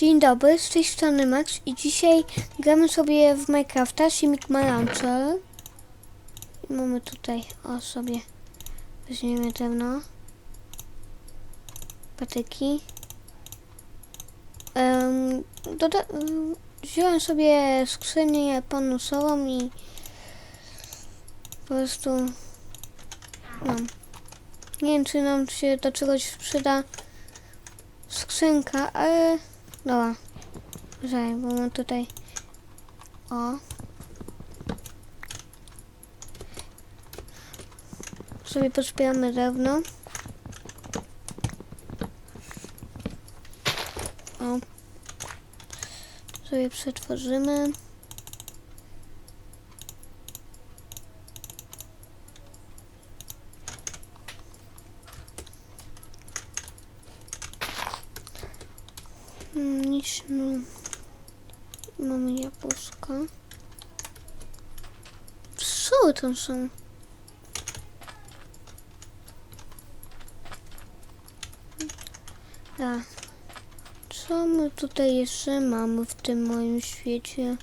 Dzień dobry, z tej strony Max i dzisiaj gramy sobie w Minecrafta, Simic launcher. I mamy tutaj, o sobie, weźmiemy drewno, patyki. Um, um, wziąłem sobie skrzynię panusową i po prostu mam. Nie wiem, czy nam się do czegoś przyda skrzynka, ale dobra. Żaj, bo mam tutaj o. Sobie pozbieramy drewno. O. Sobie przetworzymy. No. Mamy jabłuszka. Co tam są? A. Co my tutaj jeszcze mamy w tym moim świecie?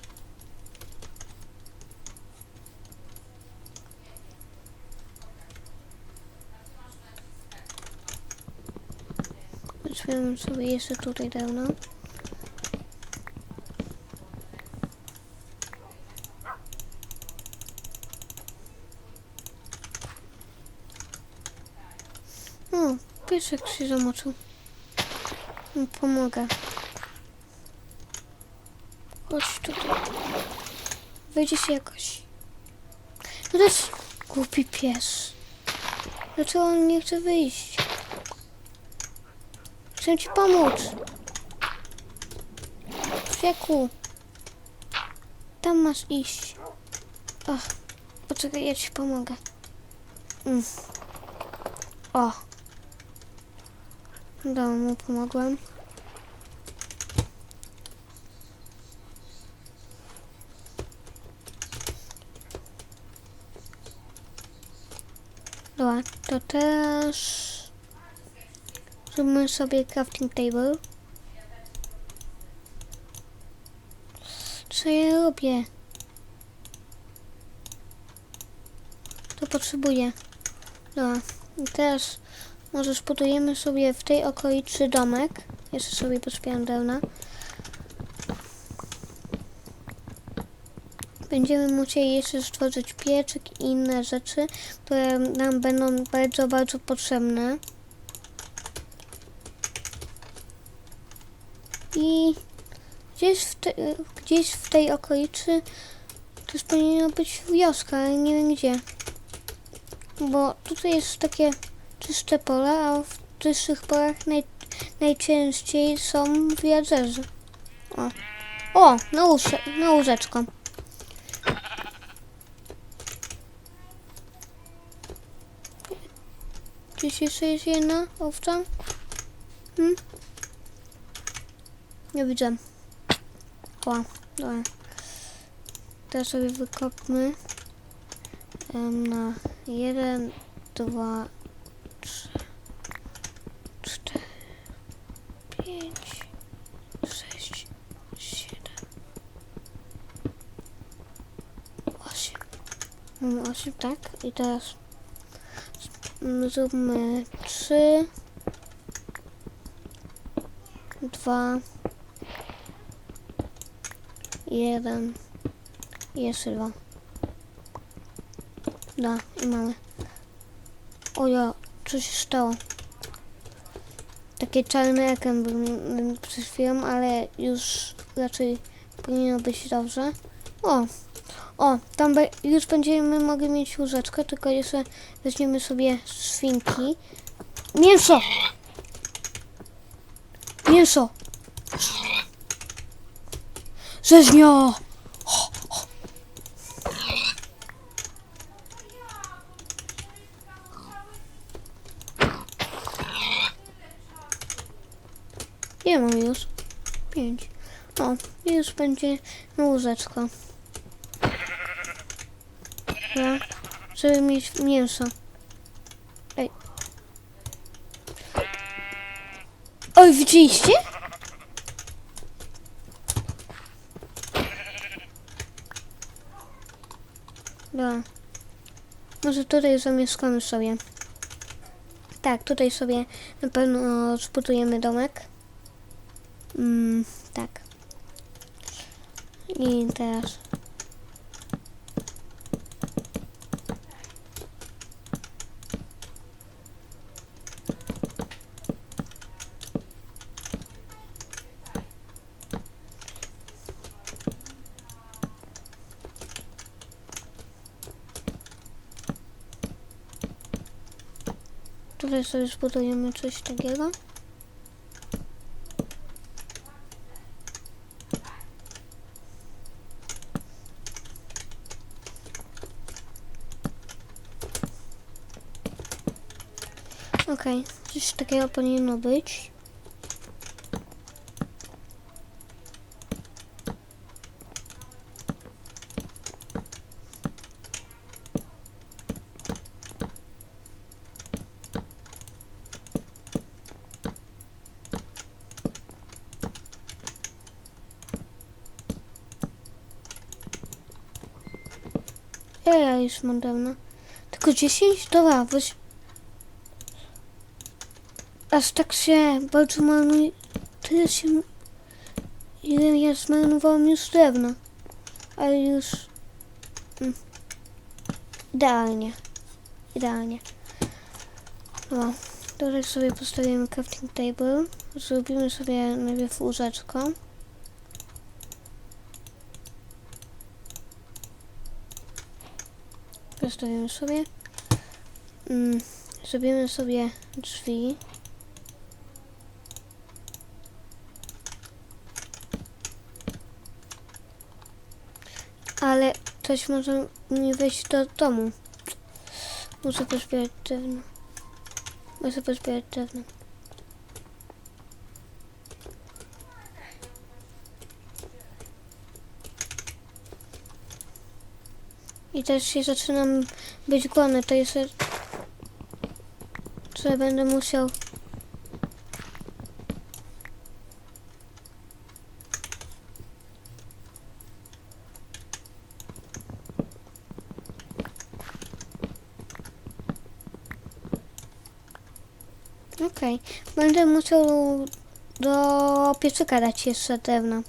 Weźmiemy sobie jeszcze tutaj dawno. O, piesek się zamoczył. No, Pomogę. Chodź tutaj. Wyjdzie się jakoś. No jest głupi pies. Dlaczego on nie chce wyjść? Chcę ci pomóc. Wieku. Tam masz iść. Ach, poczekaj, ja ci pomogę. Mm. O. Dobra, mu pomogłem. Dobra, to teraz zróbmy sobie crafting table. Co ja robię? To potrzebuję. I teraz może zbudujemy sobie w tej okolicy domek. Jeszcze sobie pośpiewam drewna. Będziemy musieli jeszcze stworzyć pieczyk i inne rzeczy, które nam będą bardzo, bardzo potrzebne. I gdzieś w, te, gdzieś w tej okolicy już powinna być wioska, ale nie wiem gdzie. Bo tutaj jest takie czyste pole, a w czystych polach naj, najczęściej są villagerzy. O, o na, łóże, na łóżeczko. Gdzieś jeszcze jest jedna owca? Hmm? Nie widzę. O, dobra. Teraz sobie wykopmy na jeden, dwa, trzy, cztery, pięć, sześć, siedem, osiem. Mamy osiem, tak? I teraz zróbmy trzy, dwa, jeden, i jeszcze dwa. Da, i mamy. Ojo, co się stało? Takie czarny ekran był mm, przed ale już raczej powinno być dobrze. O, o, tam be, już będziemy mogli mieć łóżeczkę, tylko jeszcze weźmiemy sobie świnki. Mięso! Mięso! Rzeźnio! Nie mam już. Pięć. O, już będzie łóżeczko. Dobra, żeby mieć mięso. Ej. Oj, widzieliście? Dobra. Może tutaj zamieszkamy sobie. Tak, tutaj sobie na pewno zbudujemy domek. Mm, tak. I teraz. Tutaj sobie zbudujemy coś takiego. Okej, coś takiego powinno być. Ja, już mam dawno. Tylko 10? Dobra, weź. Aż tak się bardzo marnuje. Tyle się. Ile ja zmarnowałem już drewno. Ale już. Mm. Idealnie. Idealnie. No. Tutaj sobie postawimy crafting table. Zrobimy sobie najpierw łóżeczko. Postawimy sobie. Mm, zrobimy sobie drzwi. Ale ktoś może mi wejść do domu. Muszę pozbierać drewno. Muszę pozbierać drewno. I też się zaczynam być głodny, to jest... Co będę musiał... Okej, będę musiał do piecyka dać jeszcze drewno.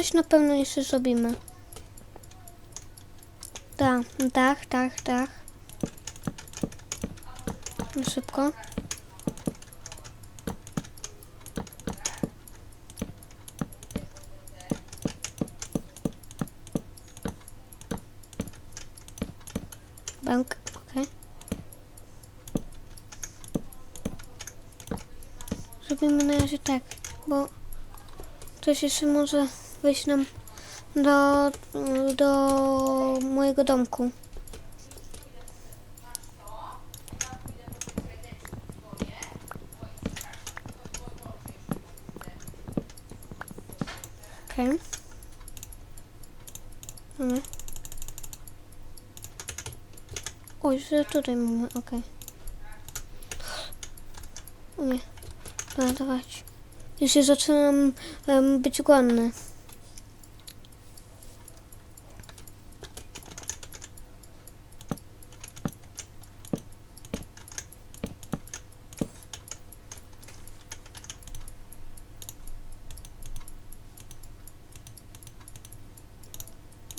Coś na pewno jeszcze zrobimy. Tak, tak, tak, tak. No Szybko. Bank, okej. Zrobimy na razie tak, bo Coś jeszcze może wejść nam do, do mojego domku. Okej. Mamy. Oj, że tutaj mamy, okej. O nie. Dobra, dawać. Już się zaczynam em, być głodny.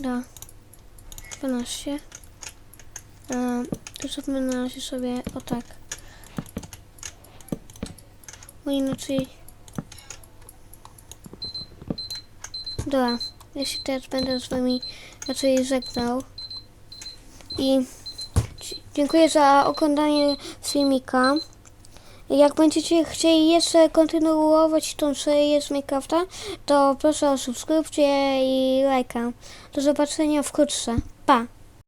Da. 12. Um, zróbmy na razie sobie o tak. Bo inaczej Dobra, ja się teraz będę z wami raczej żegnał. I dziękuję za oglądanie filmika. Jak będziecie chcieli jeszcze kontynuować tą serię z Minecrafta, to proszę o subskrypcję i lajka. Do zobaczenia wkrótce. Pa!